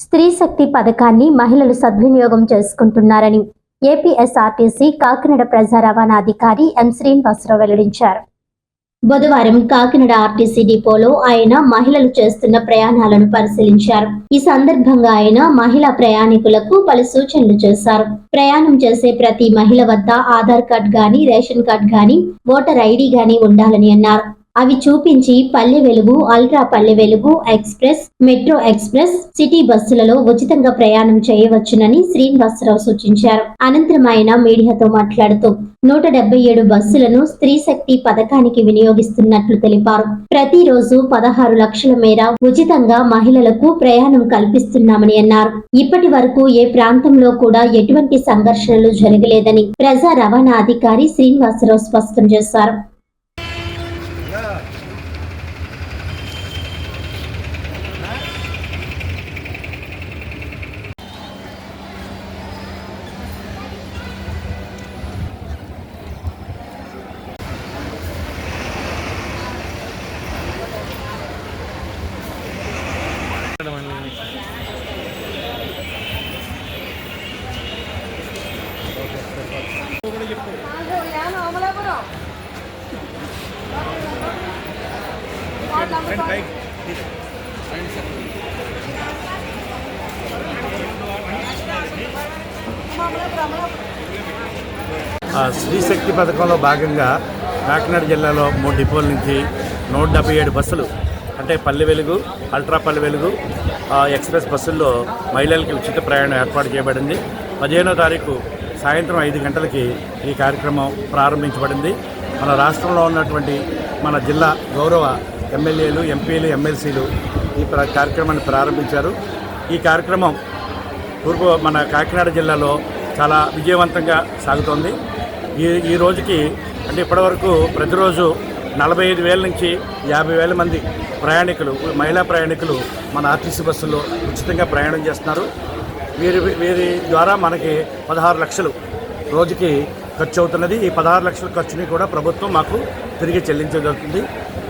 స్త్రీ శక్తి పథకాన్ని మహిళలు సద్వినియోగం చేసుకుంటున్నారని ఏపీఎస్ఆర్టీసీ కాకినాడ ప్రజా రవాణా అధికారి ఎం శ్రీనివాసరావు వెల్లడించారు. బుధవారం కాకినాడ ఆర్టీసీ డిపోలో ఆయన మహిళలు చేస్తున్న ప్రయాణాలను పరిశీలించారు. ఈ సందర్భంగా ఆయన మహిళా ప్రయాణికులకు పలు సూచనలు చేశారు. ప్రయాణం చేసే ప్రతి మహిళ వద్ద ఆధార్ కార్డ్ గాని రేషన్ కార్డ్ గాని ఓటర్ ఐడి గాని ఉండాలని అన్నారు. అవి చూపించి Palle Velugu ultra Palle Velugu express metro express city బస్సులలో ఉచితంగా ప్రయాణం చేయవచ్చునని శ్రీనివాసరావు సూచించారు. అనంతరం ఆయన మీడియాతో మాట్లాడుతూ నూట డెబ్బై ఏడు బస్సులను స్త్రీ శక్తి పథకానికి వినియోగిస్తున్నట్లు తెలిపారు. ప్రతిరోజు పదహారు లక్షల మేర ఉచితంగా మహిళలకు ప్రయాణం కల్పిస్తున్నామని అన్నారు. ఇప్పటి వరకు ఏ ప్రాంతంలో కూడా ఎటువంటి సంఘర్షణలు జరగలేదని ప్రజా రవాణా అధికారి శ్రీనివాసరావు స్పష్టం చేశారు. ఆ స్త్రీ శక్తి పథకంలో భాగంగా కాకినాడ జిల్లాలో మూడు డిపోల నుంచి నూట డెబ్బై ఏడు బస్సులు అంటే పల్లె వెలుగు అల్ట్రా పల్లె వెలుగు ఎక్స్ప్రెస్ బస్సుల్లో మహిళలకి ఉచిత ప్రయాణం ఏర్పాటు చేయబడింది. పదిహేనో తారీఖు సాయంత్రం ఐదు గంటలకి ఈ కార్యక్రమం ప్రారంభించబడింది. మన రాష్ట్రంలో ఉన్నటువంటి మన జిల్లా గౌరవ ఎమ్మెల్యేలు ఎంపీలు ఎమ్మెల్సీలు ఈ ప్ర- కార్యక్రమాన్ని ప్రారంభించారు. ఈ కార్యక్రమం తూర్పు మన కాకినాడ జిల్లాలో చాలా విజయవంతంగా సాగుతోంది. ఈ ఈ రోజుకి అంటే ఇప్పటివరకు ప్రతిరోజు నలభై ఐదు వేల నుంచి యాభై వేల మంది ప్రయాణికులు మహిళా ప్రయాణికులు మన ఆర్టీసీ బస్సుల్లో ఉచితంగా ప్రయాణం చేస్తున్నారు. వీరి వీరి ద్వారా మనకి పదహారు లక్షలు రోజుకి ఖర్చు అవుతున్నది. ఈ పదహారు లక్షల ఖర్చుని కూడా ప్రభుత్వం మాకు తిరిగి చెల్లించగలుగుతుంది.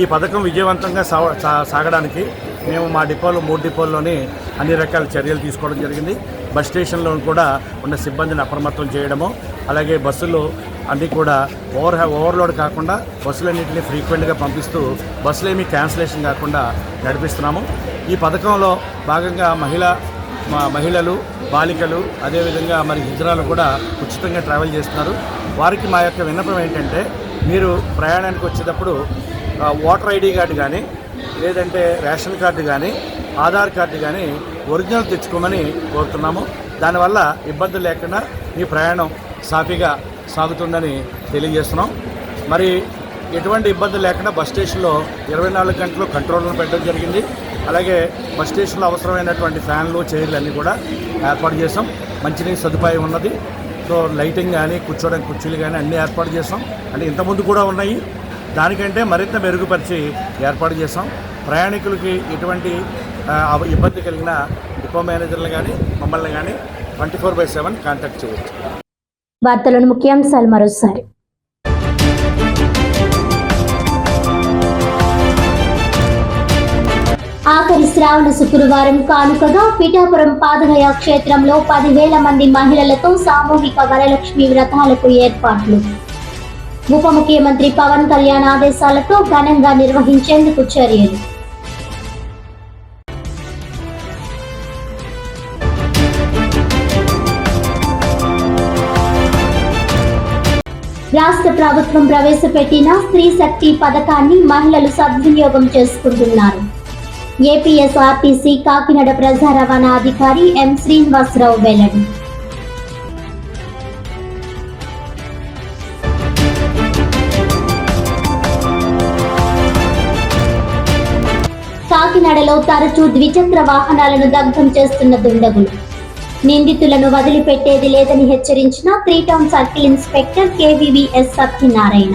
ఈ పథకం విజయవంతంగా సా సాగడానికి మేము మా డిపోలో మూడు డిపోల్లోని అన్ని రకాల చర్యలు తీసుకోవడం జరిగింది. బస్ స్టేషన్లో కూడా ఉన్న సిబ్బందిని అప్రమత్తం చేయడము అలాగే బస్సులు అన్నీ కూడా ఓవర్ ఓవర్లోడ్ కాకుండా బస్సులన్నింటినీ ఫ్రీక్వెంట్గా పంపిస్తూ బస్సులు ఏమీ క్యాన్సిలేషన్ కాకుండా నడిపిస్తున్నాము. ఈ పథకంలో భాగంగా మహిళా మా మహిళలు బాలికలు అదేవిధంగా మరి హిజ్రాలు కూడా ఉచితంగా ట్రావెల్ చేస్తున్నారు. వారికి మా యొక్క విన్నపం ఏంటంటే మీరు ప్రయాణానికి వచ్చేటప్పుడు ఓటర్ ఐడి కార్డు కానీ లేదంటే రేషన్ కార్డు కానీ ఆధార్ కార్డు కానీ ఒరిజినల్ తెచ్చుకోమని కోరుతున్నాము. దానివల్ల ఇబ్బందులు లేకుండా మీ ప్రయాణం సాఫీగా సాగుతుందని తెలియజేస్తున్నాం. మరి ఎటువంటి ఇబ్బంది లేకుండా బస్ స్టేషన్లో ఇరవై నాలుగు గంటలు కంట్రోల్ను పెట్టడం జరిగింది. అలాగే బస్ స్టేషన్లో అవసరమైనటువంటి ఫ్యాన్లు చైర్లు అన్నీ కూడా ఏర్పాటు చేసాం మంచినీటి సదుపాయం ఉన్నది. సో లైటింగ్ కానీ కూర్చోడానికి కుర్చీలు కానీ అన్నీ ఏర్పాటు చేసాం అంటే ఇంతకుముందు కూడా ఉన్నాయి. దానికంటే మరింత మెరుగుపరిచి ఏర్పాటు చేసాం ప్రయాణికులకి ఎటువంటి ఇబ్బంది కలిగిన డిపో మేనేజర్లు కానీ మమ్మల్ని కానీ twenty four by seven contact చేయవచ్చు వార్తలను ముఖ్యాంశాలు మరోసారి. ఆఖరి శ్రావణ శుక్రవారం కానుకగా పిఠాపురం పాదగయ క్షేత్రంలో పదివేల మంది మహిళలతో సామూహిక వరలక్ష్మి వ్రతాలకు ఏర్పాట్లు. ఉప ముఖ్యమంత్రి పవన్ కళ్యాణ్ ఆదేశాలతో ఘనంగా నిర్వహించేందుకు చర్యలు. రాష్ట్ర ప్రభుత్వం ప్రవేశపెట్టిన స్త్రీ శక్తి పథకాన్ని మహిళలు సద్వినియోగం చేసుకుంటున్నారు. ఏపీఎస్ఆర్టీసీ కాకినాడ ప్రజా రవాణా అధికారి ఎం శ్రీనివాసరావు వెల్లడి. కాకినాడలో తరచూ ద్విచక్ర వాహనాలను దగ్ధం చేస్తున్న దుండగులు. నిందితులను వదిలిపెట్టేది లేదని హెచ్చరించిన three town circle inspector KVVS Satyanarayana.